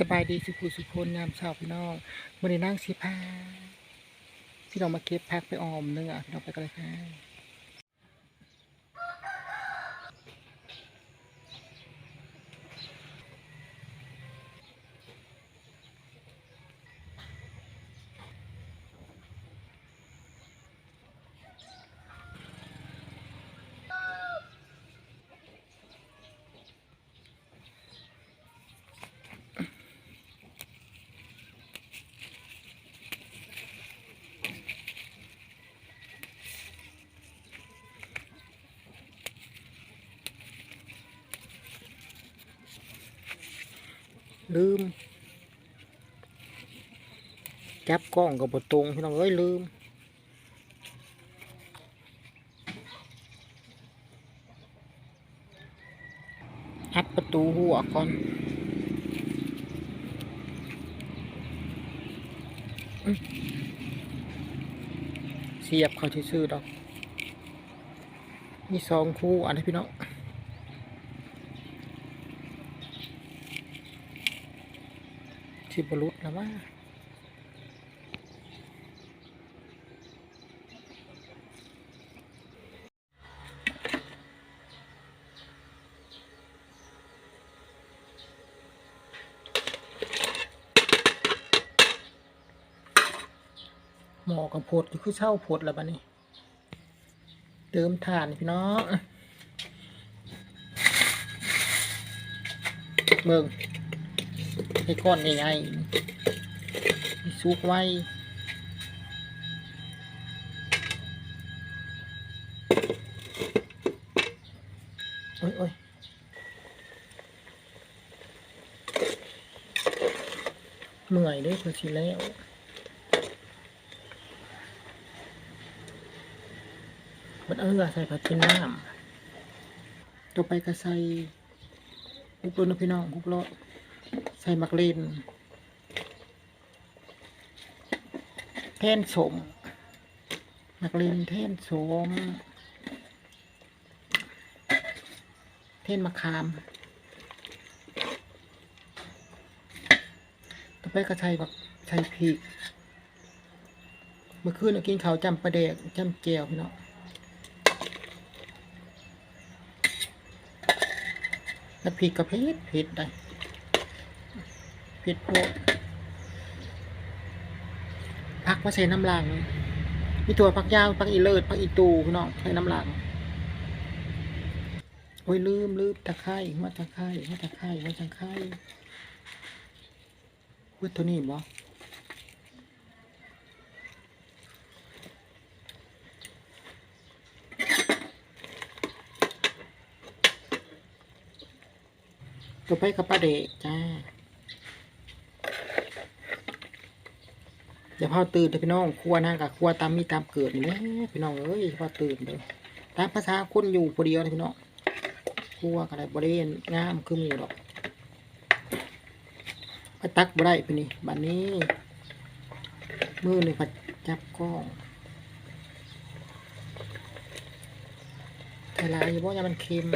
สบายดีสุขุสุคนงามชาวพี่น้องมื่อนี้นั่งสิพาพี่น้องมาเก็บพักไปออมเนื้อพี่น้องไปกันเลยค่ะ ลืม จับกล้องกับบตรงพี่น้องเอ้ยลืมอัดประตูหัวก่อนเสียบเขาซื่อๆดอก มีสองคู่อันนี้พี่น้อง ที่บรุษแล้วว่าหมอกับพดคือเช่าพดแล้วบ้านี้เติมถ่านพี่น้องเบิ่ง ให้ก้อนใหญ่ๆให้สุกไว้โอ้ยโอ้ยเมื่อยด้วยเธอสิแล้วมันเอือใส่ผัดเป็นน้ำต่อไปก็ใส่อุปนพี่น้องอุปรส ใส่มักเลนแท่นสมมักเลนแท่นสมแท่นมะขาม ต่อไปก็ใส่บักใส่พริกเมื่อคืนกินข้าวจำปลาแดกจำแจวพี่น้องแล้วพริกกระเพดเผ็ดได้ ผิดโพดพักมาใส่น้ำลังมีตัวพักยาวพักอีเลิศพักอีตูพี่น้องใส่น้ำลังโอ้ยลืมลืมตะไคร้มาตะไคร้มาตะไคร้มาตะไคร้เว้ยตัวนี้บ่ตัวไปกับปลาเดกจ้า อย่าพาตื่นเด้อพี่น้องครัวนั่งกับครัวตามมีตามเกิดนี่แหละพี่น้องเอ้ยพาตื่นเด้อตามภาษาคนอยู่ผู้เดียวนะพี่น้องครัวก็ได้บริเวณงามคือหมู่ดอกไปตักบ่ได้พี่นี่บัดนี้มือหนึ่งผัดจับกล้องไทลายอยู่บ่ยามันเค็ม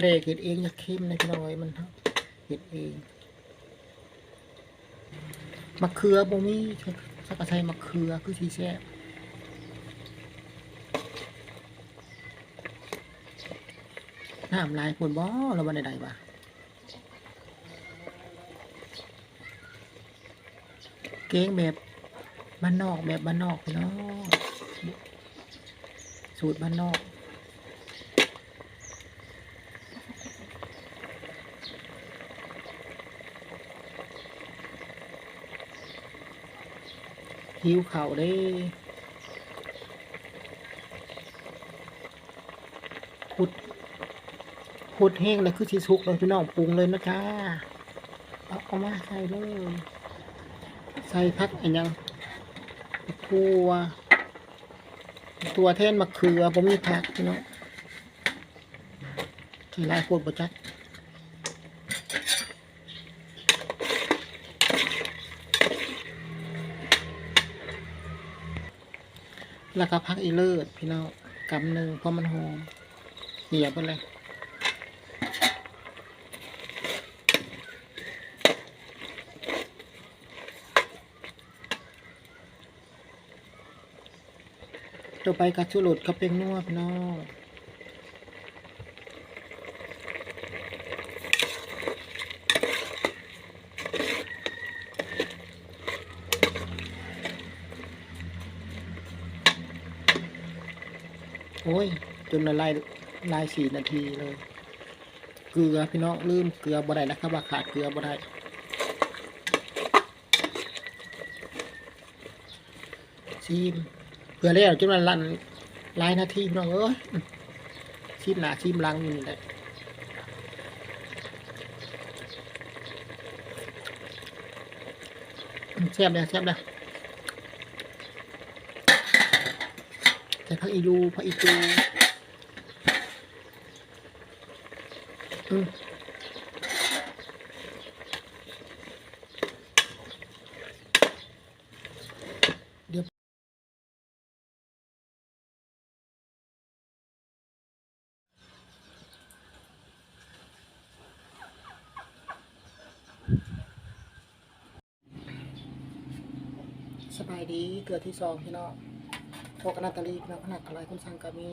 ปรเดกเห็ดเองอย่าเค็มนะพี่น้อยมันเห็ดเองมะเขือบ่มีสักกระไทยมะเขือคือสีแซ่บน้ำลายปวดบ่เราบันใดๆบ่เก้งแบบบ้านนอกแบบบ้านนอกพี่น้องสูตรบ้านนอก หิวเข่าได้ขุดขุดแห้งเลยคือสีสุกเลยพี่น้องปรุงเลยนะจ๊ะเอาเอามาใส่เลยใส่พักอันยังตัวตัวแท่นมะเขือผมมีผักพี่น้องใส่ลายโคตรบจัก แล้วก็พักอีเลิศพี่น้องกำหนึ่งเพราะมันหอมเหี่ยไปเลยต่อไปกระชุรดก็เป็นนัวพี่น้อง อ้ย จนละลายลายสี่นาทีเลย เกลือพี่น้องลืมเกลือบ่ได้นะครับว่าขาดเกลือบ่ได้ชิมเพื่อแล้วจนมันลันลายนาทีพี่น้องเอ้ยชิมหนาชิมลังอยู่นี่แหละอืมแซ่บเลยแซ่บเลย ใส่ผักอีดูผักอีตูเดี๋ยวสบายดีเกิดที่สองพี่น้อง โทกนาตาลีน้องขนาดอะไรคุณสังกามี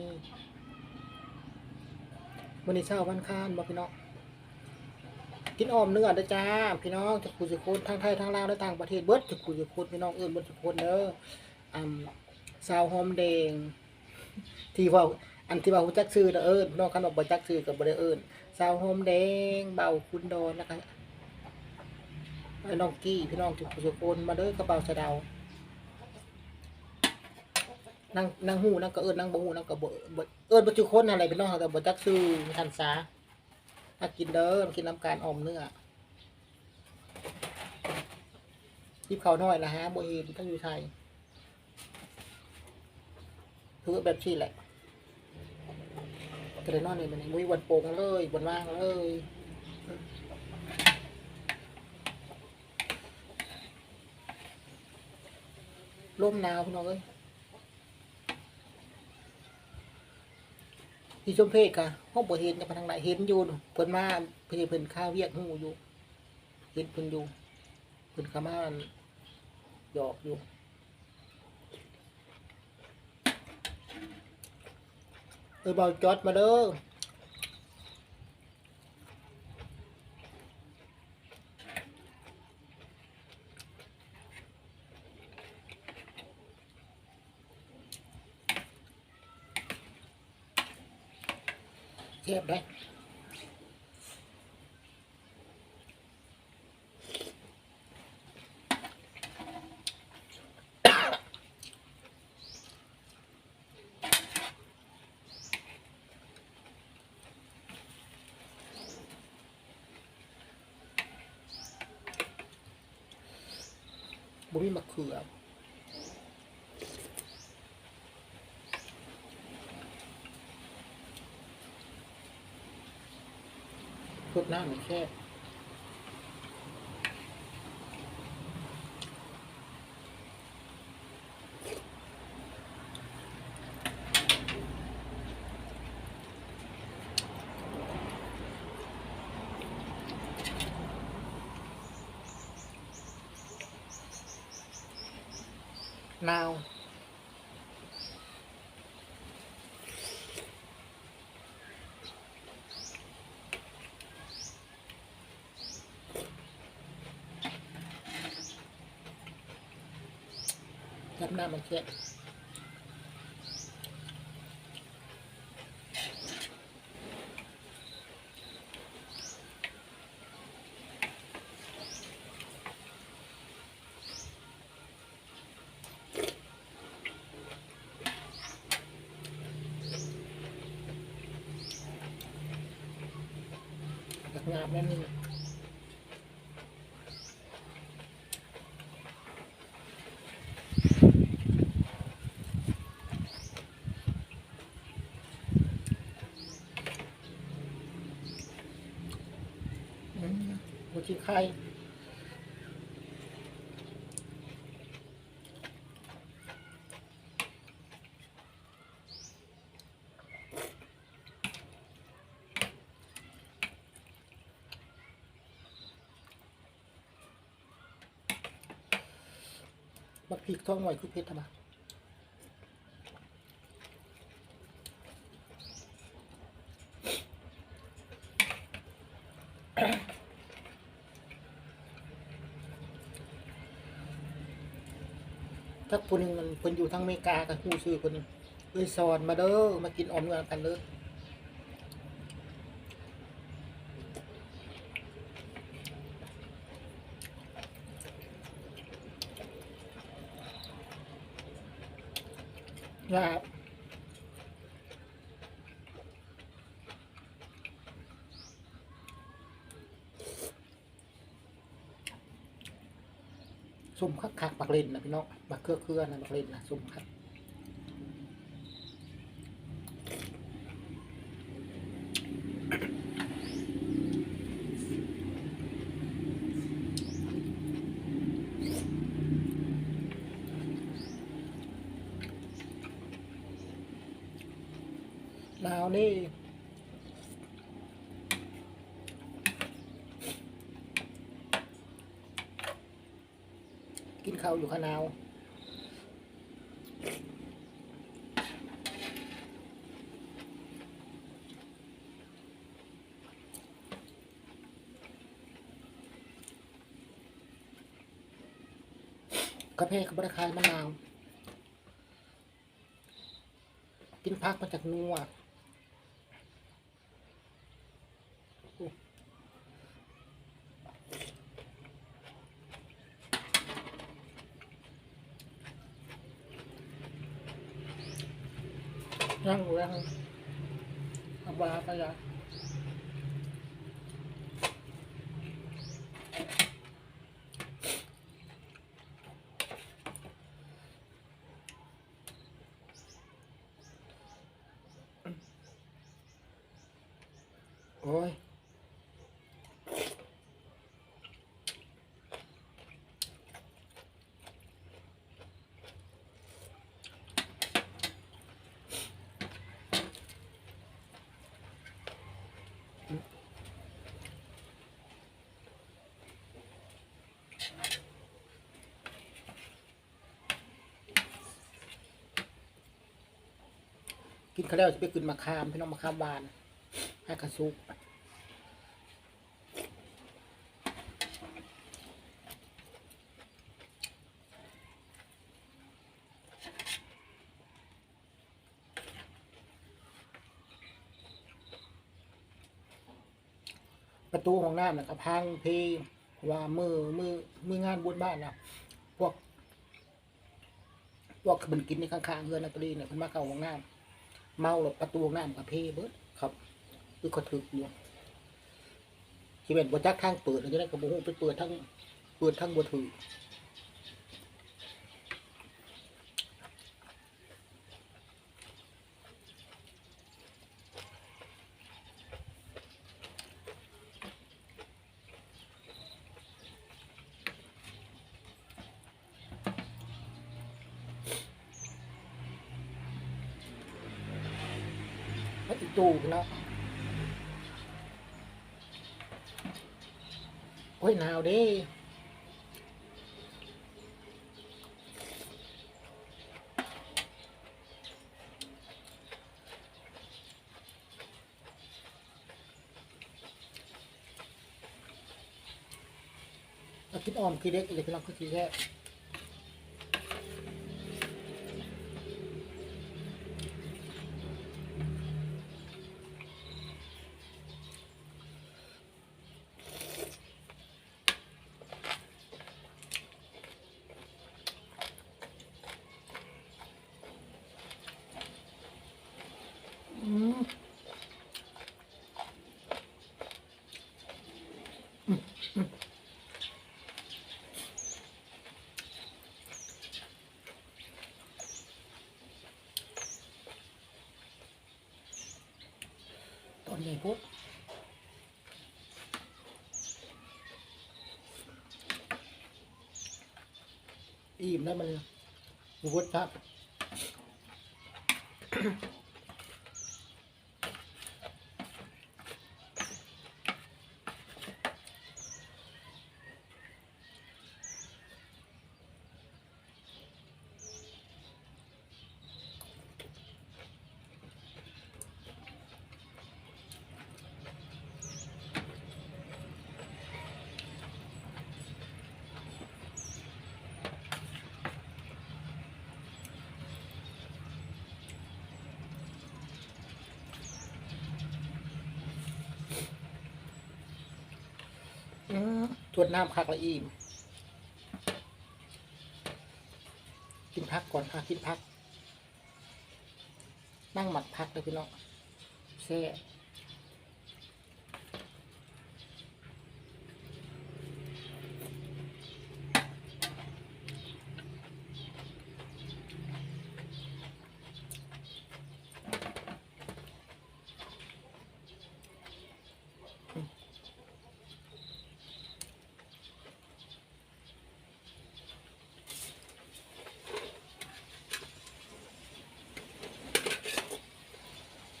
วันนี้เช้าวันค้านบอกพี่น้องกินออมเนื้อเด้อจ้า พี่น้องจะคุยจะคนทั้งไทยทั้งลาวและต่างประเทศเบิร์ดจะคุยจะคนพี่น้องเอิ้นเบิดจะคนเด้ออ่าสาวหอมแดง ที่ว่าอันที่ว่าฮู้จักชื่อนะเอิ้นพี่น้องคันว่าบ่จักชื่อก็บ่ได้เอิ้นสาวหอมแดง เบาคุณโดนนะคะไอ้น้องกี้พี่น้องจะคุยจะคนมาเด้อกระเป๋าสะเดา นางนางหูนางก็เอิญนางบ่หูนางก็บ่บ่เอิญบ่จุคนอะไรเป็นน้องเขาก็บ่จักชื่อทันซามากินเด้อมากินน้ำการออมเนื้อทิพเขาน้อยนะฮะบ่เห็นต้องอยู่ไทยคือแบบที่แหละก็เลยนอนนี่มันมุ้ยวันโป่งเลยวันว่างเลยลมหนาวพี่น้องเอ้ย ที่ชมเพศค่ะห้องบ่เห็นจะไปทางไหนเห็นอยู่เพิ่นมาเพิ่นเพิ่นข้าวเวียกหูอยู่เห็นเพิ่นอยู่เพิ่นข้ามาหยอกอยู่เออเบาจอดมาเด้อ เทียบได้บ่มีมะเขือ น้ำมันแค่นาว จับหน้า ไข่บักพริกท่องไว้คือเพชรธำไม อยู่ทั้งอเมริกากับคู่ซื้อคนนึงเอ้ยสอนมาเด้อมากินอมเงินกันเด้อนะครับสุ่ มคักคักๆบักเล่นนะพี่น้องบักเครือเครือๆนะบักเล่นนะสุ่มคักหนาวนี่ กินข้าอยู่ข้างหนาวกาแฟกับบราคายมะนาว กินพักมาจากนัวอู้ยังยังอาบาไปยา โอ้ยกินข้าวแล้วจะไปขึ้นมะขามพี่น้องมะขามหวานให้กระซุก ประตูของน้ำนะครับพังเพว่ามือมือมืองานบุญบ้านนะพวก พวกมันกินในข้างๆเรือนนาตรีเนี่ยเพิ่นมาเข้าห้องน้ำเมาหลบประตูห้องน้ำกับเพเบิร์ดครับคือเขาถึกอยู่ที่เป็นบจักทางเปิดอะไรจะได้กระโปรงไปเปิดทั้งเปิดทั้งบัถือ ไม่ติดตู้นะโอ้ยหนาวด้เอาคิดออมคิดเล็กอีกพี่น้องคือคิดแค่ ใหญ่ปุ๊บอิ่มแล้วมันรสชาติ ทวนน้ำคักละอิ่มกินพักก่อนค่ะกินพัก นั่งหมักพักเลยพี่น้องแซ่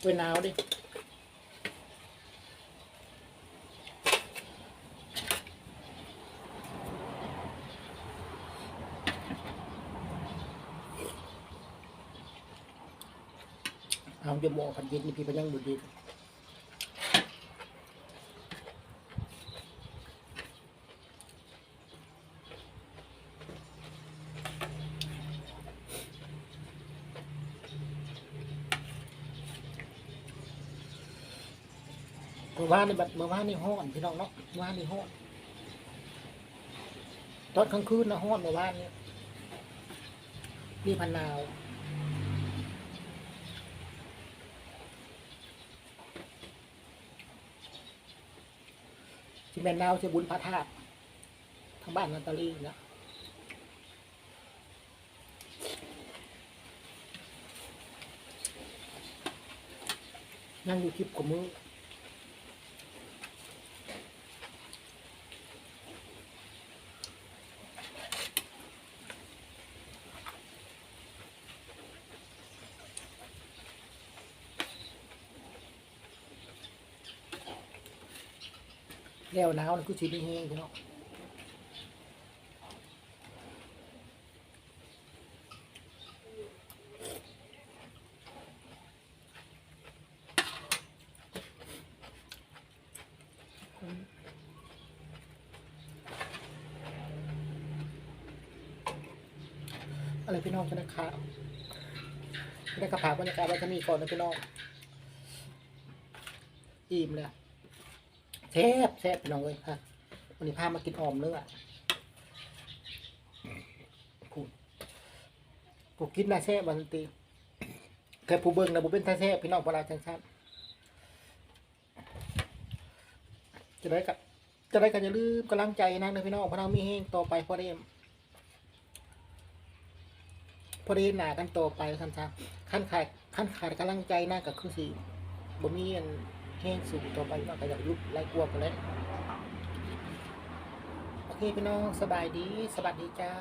วยนาวดิเอาจะมองพันยินนี่พี่พยังบุดีนานนี่บัดเมื่อวานนี่ห้อนพี่น้องเนาะเมื่อวานนี่ห้อนตอนกลางคืนนะห้อนเมื่อวานเนี่ยมีพันนาวที่แม่นาวที่บุญพระธาตุทางบ้านนันตาลีนะนั่งอยู่คลิปกับมือ แล้วหนาวนี่คือสีแห้งพี่น้องอะไรพี่น้องจะได้ข่าวจะได้กระผากบรรยากาศว้จะมีก่อนนะพี่น้อง อิ่มเลย แซ่บแซ่บพี่น้องเลยค่ะวันนี้พามากินออมเนื้อผู้ผู้กินน่าแซ่บวันตีแค่ผู้เบิ่งนะผู้เป็นท่าแซ่บพี่น้องเวลาจังชันจะได้กับจะได้กันอย่าลืมกำลังใจนะนะพี่น้องเพราะเรามีเฮงต่อไปพอได้พอได้หนากันต่อไปท่านครับขั้นขาดขั้นขาดกำลังใจนะกับคือสิบ่มีอัน แห้งสูงต่อไปว่าก็อยากยุบไล่กลัวกันเลยโอเคพี่น้องสบายดีสวัสดีจ้า